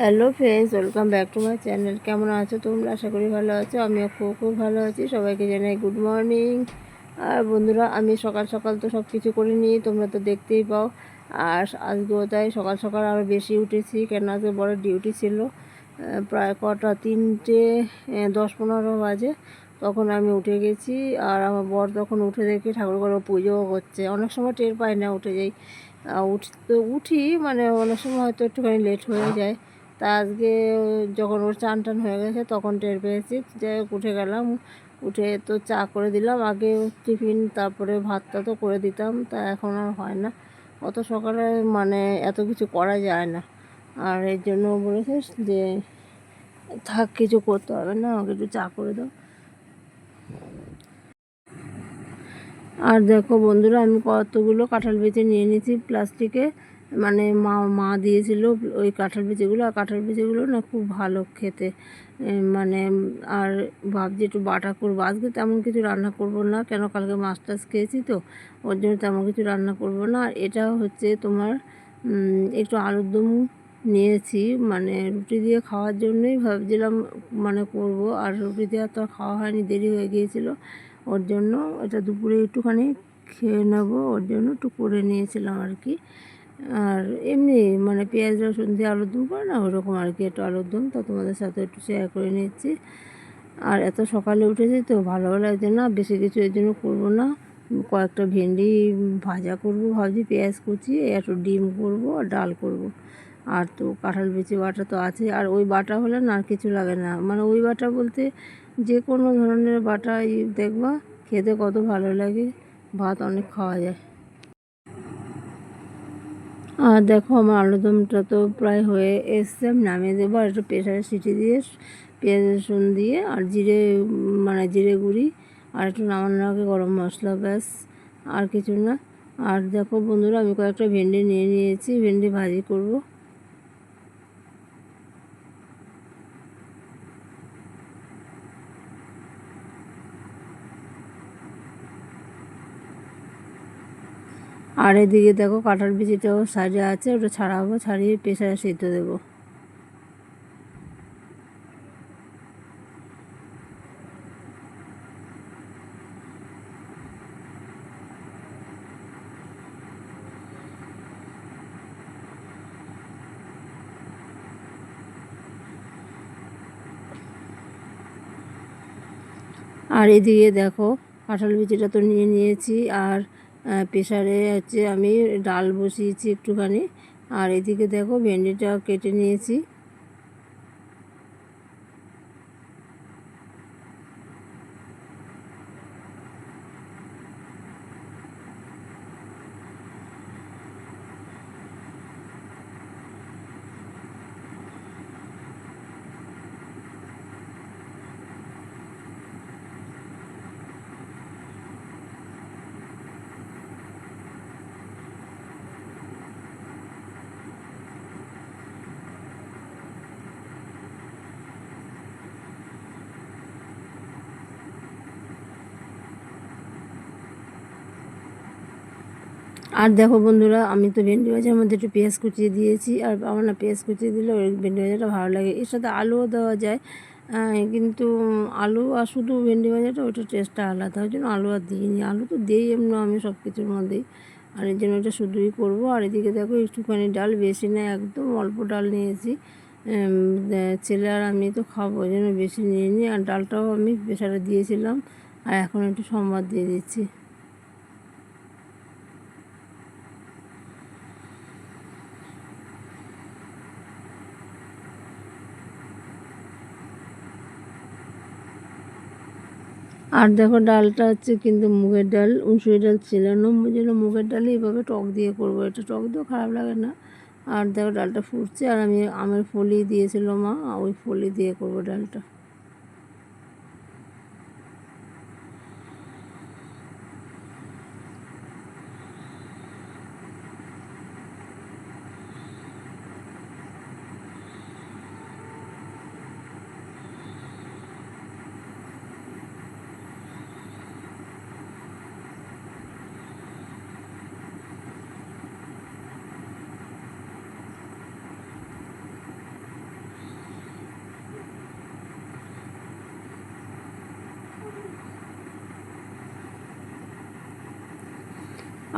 Hello friends welcome back to my channel কেমন আছো তোমরা? আশা করি ভালো আছো, আমিও খুব খুব ভালো আছি। সবাইকে জানাই গুড মর্নিং আর বন্ধুরা, আমি সকাল সকাল তো সব কিছু করে নিই, তোমরা তো দেখতেই পাও। আর আজকেও তাই সকাল সকাল আরও বেশি উঠেছি, কেন আজকে বড় ডিউটি ছিল। প্রায় কটা তিনটে দশ পনেরো বাজে, তখন আমি উঠে গেছি। আর আমার বর তখন উঠে দেখি ঠাকুর ঘরে পুজোও করছে অনেক সময় টের পাই না উঠে যাই। উঠ তো উঠি মানে অনেক সময় হয়তো একটুখানি লেট হয়ে যায়। তা আজকে যখন ওর চান টান হয়ে গেছে, তখন টের পেয়েছি যে উঠে গেলাম, উঠে তো চা করে দিলাম, আগে টিফিন, তারপরে ভাতটা তো করে দিতাম, তা এখন আর হয় না। অত সকালে মানে এত কিছু করা যায় না। আর এর জন্য বলেছে যে, থাক, কিছু করতে হবে না, আমাকে একটু চা করে দাও। আর দেখো বন্ধুরা, আমি কতগুলো কাঁঠাল বেচে নিয়ে নিয়েছি প্লাস্টিকে। মানে মা মা দিয়েছিল ওই কাঁঠাল বিচিগুলো আর কাঁঠাল বিচিগুলো না খুব ভালো খেতে। মানে আর ভাবছি একটু বাটা করব। আজকে তেমন কিছু রান্না করব না, কেন কালকে মাছ টাছ খেয়েছি তো, ওর জন্য তেমন কিছু রান্না করব না। আর এটা হচ্ছে তোমার একটু আলুর দম নিয়েছি মানে রুটি দিয়ে খাওয়ার জন্যই ভাবছিলাম মানে করব। আর রুটি দিয়ে তো খাওয়া হয়নি, দেরি হয়ে গিয়েছিল। ওর জন্য এটা দুপুরে একটুখানি খেয়ে নেব, ওর জন্য একটু করে নিয়েছিলাম আর কি। আর এমনি মানে পেঁয়াজ, রসুন দিয়ে আলুর দম করে না, ওরকম আর কি একটু আলুর দম। তো তোমাদের সাথে একটু শেয়ার করে নিচ্ছি। আর এত সকালে উঠেছি তো ভালো লাগছে না, বেশি কিছু এর জন্য করব না। কয়েকটা ভেন্ডি ভাজা করব ভাবছি, পেঁয়াজ কুচিয়ে একটু ডিম করব আর ডাল করব। আর তো কাঁঠাল বিচি বাটা তো আছে আর ওই বাটা হলে না আর কিছু লাগে না। মানে ওই বাটা বলতে যে কোনো ধরনের বাটা দেখবা, খেতে কত ভালো লাগে, ভাত অনেক খাওয়া যায়। আর দেখো আমার আলুদমটা তো প্রায় হয়ে এসছে। নামিয়ে দেবো আর একটু প্রেশারে সিটি দিয়ে, পেঁয়াজ রসুন দিয়ে আর জিরে মানে জিরে গুঁড়ি আর একটু নামানোর আগে গরম মশলা ব্যাস, আর কিছু না। আর দেখো বন্ধুরা, আমি কয়েকটা ভেন্ডি নিয়ে নিয়েছি। ভেন্ডি ভাজি করব। আর এদিকে দেখো কাঁঠাল বিচিটাও সাইডে আছে, ওটা ছাড়াবো, ছাড়িয়ে প্রেশারে সিদ্ধ দেবো। আর এদিকে দেখো কাঁঠাল বিচিটা তো নিয়ে নিয়েছি, আর প্রেশারে হচ্ছে আমি ডাল বসিয়েছি একটুখানি। আর এদিকে দেখো ভেন্ডিটা কেটে নিয়েছি। আর দেখো বন্ধুরা, আমি তো ভেন্ডি ভাজার মধ্যে একটু পেঁয়াজ কুচিয়ে দিয়েছি, আর আমার না পেঁয়াজ কুচিয়ে দিলে ওই ভেন্ডি ভাজাটা ভালো লাগে। এর সাথে আলুও দেওয়া যায় কিন্তু আলু আর শুধু ভেন্ডি ভাজাটা ওইটা টেস্টটা আলাদা। ওই জন্য আলু আর দিইনি। আলু তো দিই এমনি আমি সব কিছুর মধ্যেই। আর এর জন্য ওটা শুধুই করব। আর এদিকে দেখো, একটুখানি ডাল বেশি না, একদম অল্প ডাল নিয়েছি। ছেলে আর আমি তো খাব, ওই জন্য বেশি নিয়ে নিই আর ডালটাও আমি প্রেশারে দিয়েছিলাম, আর এখন একটু সম্বাদ দিয়ে দিচ্ছি। আর দেখো ডালটা হচ্ছে কিন্তু মুগের ডাল মুসুরি ডাল ছিল না জন্য মুগের ডালে এইভাবে টক দিয়ে করব। এটা টক দিয়েও খারাপ লাগে না। আর দেখো ডালটা ফুটছে, আর আমি আমের ফলি দিয়েছিল মা, ওই ফলি দিয়ে করব ডালটা।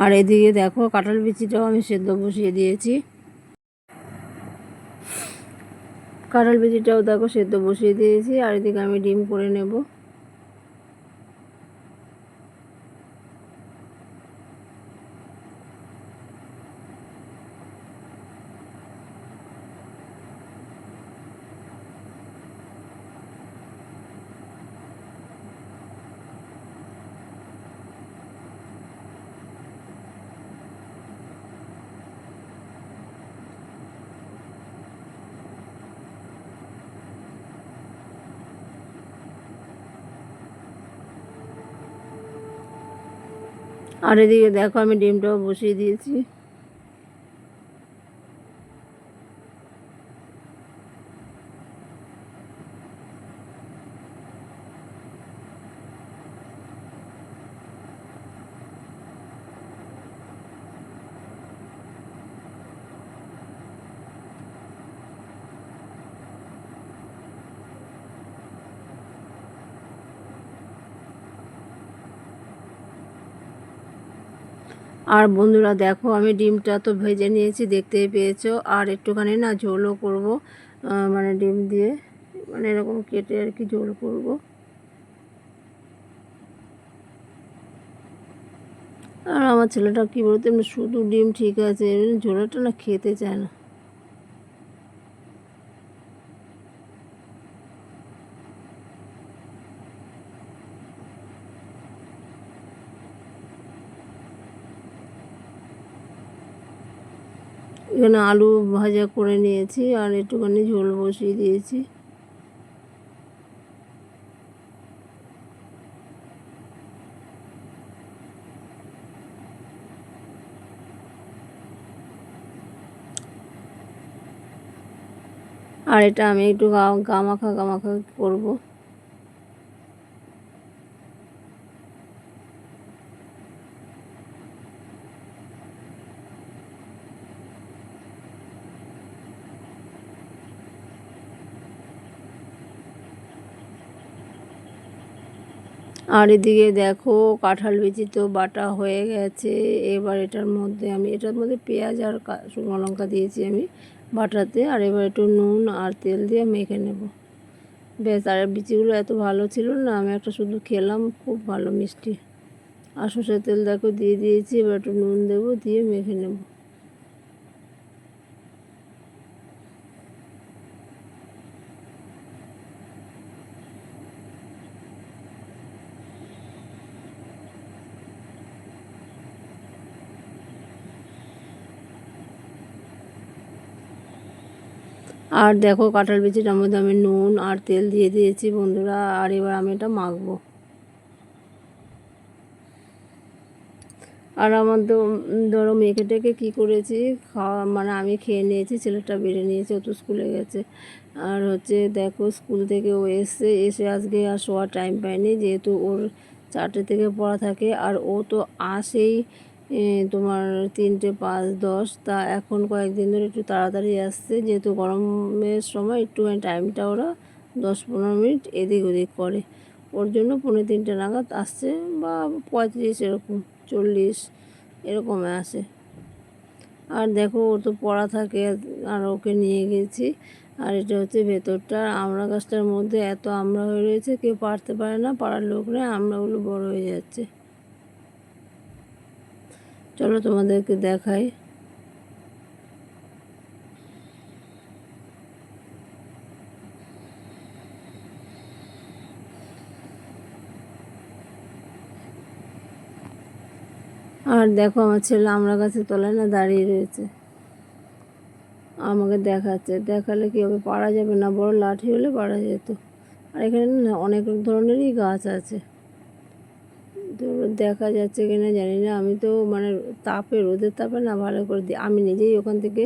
আর এদিকে দেখো কাঁঠাল বিচিটাও আমি সেদ্ধ বসিয়ে দিয়েছি। কাঁঠাল বিচিটাও দেখো সেদ্ধ বসিয়ে দিয়েছি, আর এদিকে আমি ডিম করে নেব। আর এদিকে দেখো আমি ডিমটাও বসিয়ে দিয়েছি। আর বন্ধুরা দেখো, আমি ডিমটা তো ভেজে নিয়েছি দেখতেই পেয়েছ। আর একটুখানি না ঝোলও করব মানে ডিম দিয়ে মানে এরকম কেটে আর কি ঝোল করব। আর আমার ছেলেটা কী বলতো শুধু ডিম ঠিক আছে ঝোলাটা না খেতে চায় না। এখানে আলু ভাজা করে নিয়েছি আর একটুখানি ঝোল বসিয়ে দিয়েছি। আর এটা আমি একটু গামাখা গামাখা করব। আর এদিকে দেখো কাঁঠাল বিচি তো বাটা হয়ে গেছে। এবার এটার মধ্যে আমি, এটার মধ্যে পেঁয়াজ আর শুকনো লঙ্কা দিয়েছি আমি বাটাতে। আর এবার একটু নুন আর তেল দিয়ে মেখে নেব। ব্যাস, আর বিচিগুলো এত ভালো ছিল না, আমি একটা শুধু খেলাম, খুব ভালো মিষ্টি। আর সর্ষের তেল দেখো দিয়ে দিয়েছি, এবার একটু নুন দেবো, দিয়ে মেখে নেব। আর দেখো কাঁঠাল বিচিটার মধ্যে আমি নুন আর তেল দিয়ে দিয়েছি বন্ধুরা, আর এবার আমি এটা মাখবো। আর আমার তো ধরো মেখে টেকে কী করেছি, খাওয়া মানে আমি খেয়ে নিয়েছি, ছেলেটা বেড়ে নিয়েছে, ও তো স্কুলে গেছে। আর হচ্ছে দেখো স্কুল থেকে ও এসে এসে আজকে আর শোয়ার টাইম পায়নি, যেহেতু ওর চারটে থেকে পড়া থাকে, আর ও তো আসেই তোমার তিনটে পাঁচ দশ, তা এখন কয়েকদিন ধরে একটু তাড়াতাড়ি আসছে। যেহেতু গরমের সময় একটুখানি টাইমটা ওরা দশ পনেরো মিনিট এদিক ওদিক করে। ওর জন্য পনেরো তিনটে নাগাদ আসছে বা পঁয়ত্রিশ এরকম, চল্লিশ এরকম আসে। আর দেখো ও তো পড়া থাকে, আর ওকে নিয়ে গেছি। আর এটা হচ্ছে ভেতরটা। আমড়া গাছটার মধ্যে এত আমড়া হয়ে রয়েছে, কেউ পারতে পারে না, পাড়ার লোক লোকরা আমড়াগুলো বড় হয়ে যাচ্ছে। চলো তোমাদেরকে দেখাই। আর দেখো আমার ছেলে আমরা গাছের তলায় না দাঁড়িয়ে রয়েছে। আমাকে দেখাচ্ছে। দেখালে কি হবে? পারা যাবে না। বড় লাঠি হলে পারা যেত। আর এখানে না অনেক ধরনেরই গাছ আছে। তো দেখা যাচ্ছে কি না জানি না। আমি তো মানে তাপে, রোদের তাপে না ভালো করে দিই আমি নিজেই ওখান থেকে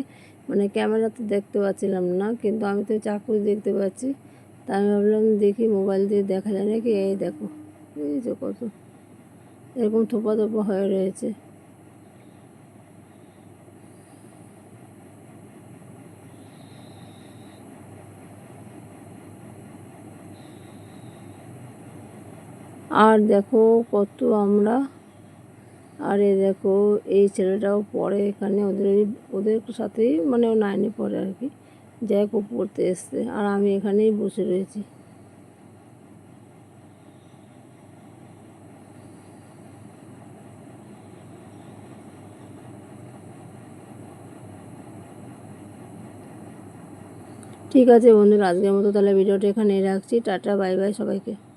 মানে ক্যামেরাতে দেখতে পাচ্ছিলাম না, কিন্তু আমি তো চাকু দেখতে পাচ্ছি। তা আমি ভাবলাম দেখি মোবাইল দিয়ে দেখা যায় নাকি, এই দেখো, এই যে কত। এরকম থোপা থোপা হয়ে রয়েছে। আর দেখো কত আমরা। আর দেখো, এই ছেলেটাও পড়ে এখানে। ওদের ওদের সাথেই মানে ও নাইনে পড়ে আর কি। যাই হোক পড়তে এসছে। আর আমি এখানেই বসে রয়েছি। ঠিক আছে বন্ধুরা, আজকের মতো তাহলে ভিডিওটা এখানে রাখছি। টাটা, বাই বাই সবাইকে।